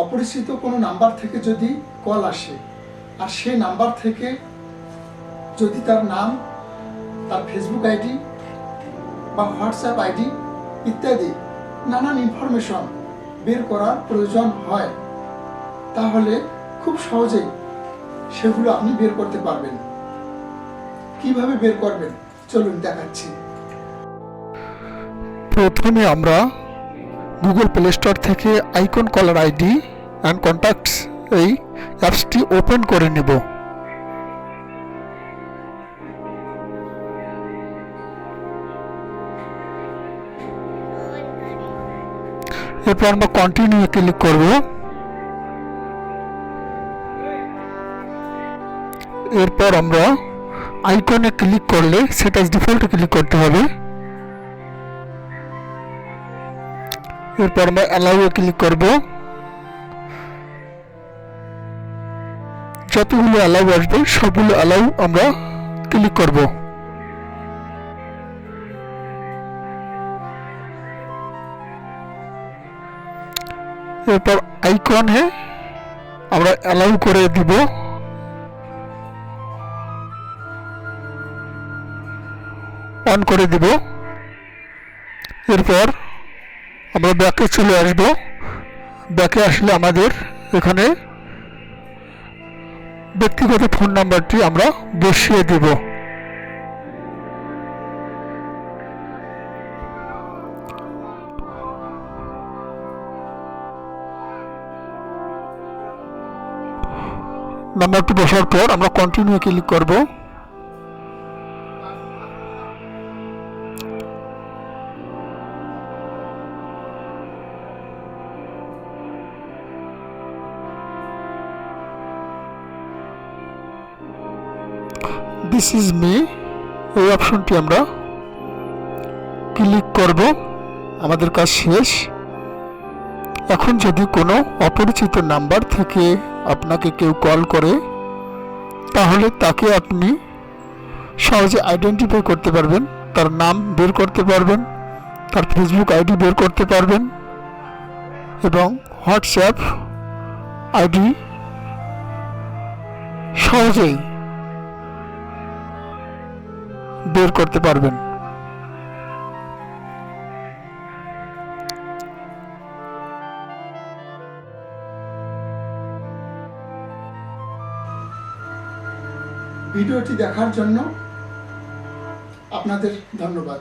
অপরিচিত কোনো নাম্বার থেকে যদি কল আসে, আর সেই নাম্বার থেকে যদি তার নাম, তার ফেসবুক আইডি বা হোয়াটসঅ্যাপ আইডি ইত্যাদি নানান ইনফরমেশন বের করার প্রয়োজন হয়, তাহলে খুব সহজেই সেগুলো আপনি বের করতে পারবেন। কীভাবে বের করবেন? চলুন দেখাচ্ছি। প্রথমে আমরা গুগল প্লে স্টোর থেকে icon caller ID and contacts এই অ্যাপসটি ওপেন করে নেব। এরপর আমরা কন্টিনিউ ক্লিক করব। এরপর আমরা আইকনে ক্লিক করলে সেটা ডিফল্ট ক্লিক করতে হবে। এরপর আমরা অ্যালাউয়ে ক্লিক করব। যতগুলো অ্যালাউ আসবে, সবগুলো অ্যালাউ আমরা ক্লিক করব। এরপর আইকনে আমরা অ্যালাউ করে দিব। অন করে দিব। এরপর আমরা ব্যাকে চলে আসব। ব্যাকে আসলে আমাদের এখানে ব্যক্তিগত ফোন নাম্বারটি আমরা বসিয়ে দেব। নাম্বারটি বসার পর আমরা কন্টিনিউ ক্লিক করব। দিস ইজ মি এই অপশনটি আমরা ক্লিক করব। আমাদের কাজ শেষ। এখন যদি কোনো অপরিচিত নাম্বার থেকে আপনাকে কেউ কল করে, তাহলে তাকে আপনি সহজে আইডেন্টিফাই করতে পারবেন, তার নাম বের করতে পারবেন, তার ফেসবুক আইডি বের করতে পারবেন এবং হোয়াটসঅ্যাপ আইডি সহজেই বের করতে পারবেন। ভিডিওটি দেখার জন্য আপনাদের ধন্যবাদ।